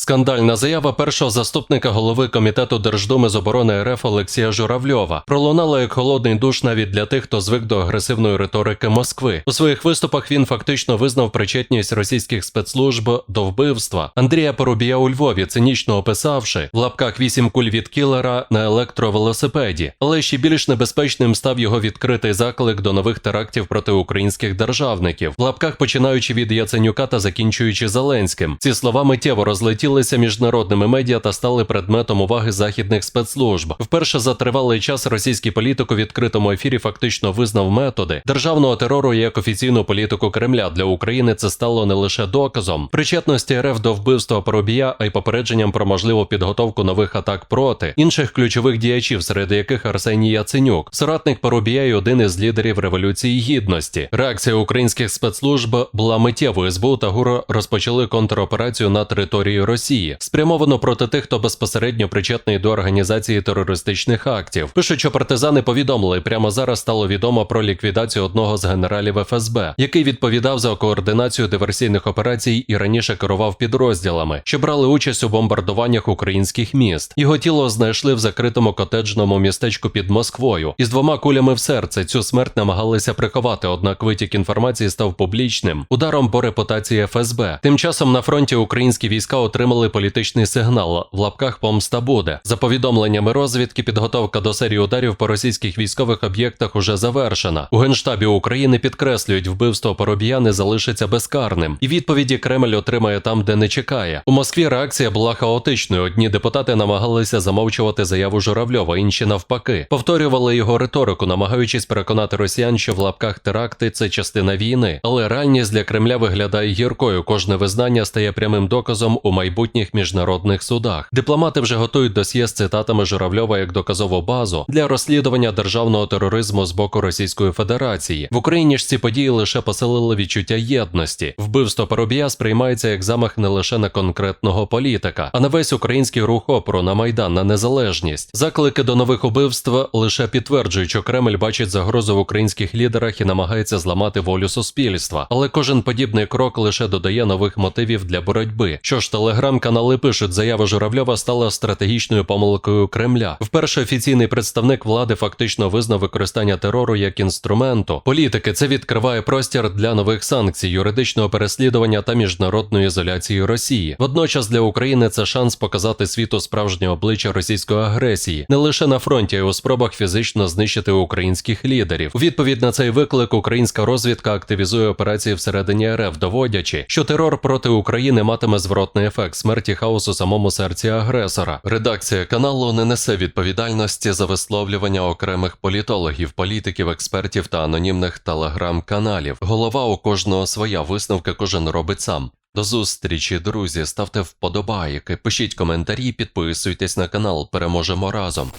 Скандальна заява першого заступника голови комітету Держдуми з оборони РФ Олексія Журавльова пролунала як холодний душ навіть для тих, хто звик до агресивної риторики Москви. У своїх виступах він фактично визнав причетність російських спецслужб до вбивства Андрія Порубія у Львові, цинічно описавши в лапках вісім куль від кілера на електровелосипеді. Але ще більш небезпечним став його відкритий заклик до нових терактів проти українських державників, в лапках починаючи від Яценюка та закінчуючи Зеленським. Ці слова миттєво розлетілися міжнародними медіа та стали предметом уваги західних спецслужб. Вперше за тривалий час російський політик у відкритому ефірі фактично визнав методи державного терору як офіційну політику Кремля для України. Це стало не лише доказом причетності РФ до вбивства Поробія, а й попередженням про можливу підготовку нових атак проти інших ключових діячів, серед яких Арсеній Яценюк, соратник Поробія і один із лідерів революції гідності. Реакція українських спецслужб була миттєвою. СБУ та ГУР розпочали контроперацію на території Росії, спрямовано проти тих, хто безпосередньо причетний до організації терористичних актів. Пишуть, що партизани повідомили, прямо зараз стало відомо про ліквідацію одного з генералів ФСБ, який відповідав за координацію диверсійних операцій і раніше керував підрозділами, що брали участь у бомбардуваннях українських міст. Його тіло знайшли в закритому котеджному містечку під Москвою із двома кулями в серце. Цю смерть намагалися приховати, однак витік інформації став публічним ударом по репутації ФСБ. Тим часом на фронті українські війська отримали політичний сигнал в лапках помста буде. За повідомленнями розвідки, підготовка до серії ударів по російських військових об'єктах уже завершена. У генштабі України підкреслюють, вбивство Поробія не залишиться безкарним, і відповіді Кремль отримає там, де не чекає. У Москві реакція була хаотичною. Одні депутати намагалися замовчувати заяву Журавльова, інші навпаки повторювали його риторику, намагаючись переконати росіян, що в лапках теракти це частина війни. Але реальність для Кремля виглядає гіркою. Кожне визнання стає прямим доказом у майбутніх міжнародних судах. Дипломати вже готують досьє з цитатами Журавльова як доказову базу для розслідування державного тероризму з боку Російської Федерації. В Україні ж ці події лише посилили відчуття єдності. Вбивство Парубія сприймається як замах не лише на конкретного політика, а на весь український рух опору на майдан на незалежність. Заклики до нових убивств лише підтверджують, що Кремль бачить загрозу в українських лідерах і намагається зламати волю суспільства. Але кожен подібний крок лише додає нових мотивів для боротьби. Що ж, телеграм-канали пишуть, заява Журавльова стала стратегічною помилкою Кремля. Вперше офіційний представник влади фактично визнав використання терору як інструменту. Політики це відкриває простір для нових санкцій, юридичного переслідування та міжнародної ізоляції Росії. Водночас для України це шанс показати світу справжнє обличчя російської агресії не лише на фронті, а й у спробах фізично знищити українських лідерів. У відповідь на цей виклик українська розвідка активізує операції всередині РФ, доводячи, що терор проти України матиме зворотний ефект смерті хаосу у самому серці агресора. Редакція каналу не несе відповідальності за висловлювання окремих політологів, політиків, експертів та анонімних телеграм-каналів. Голова у кожного своя висновка кожен робить сам. До зустрічі, друзі. Ставте вподобайки, пишіть коментарі, підписуйтесь на канал. Переможемо разом.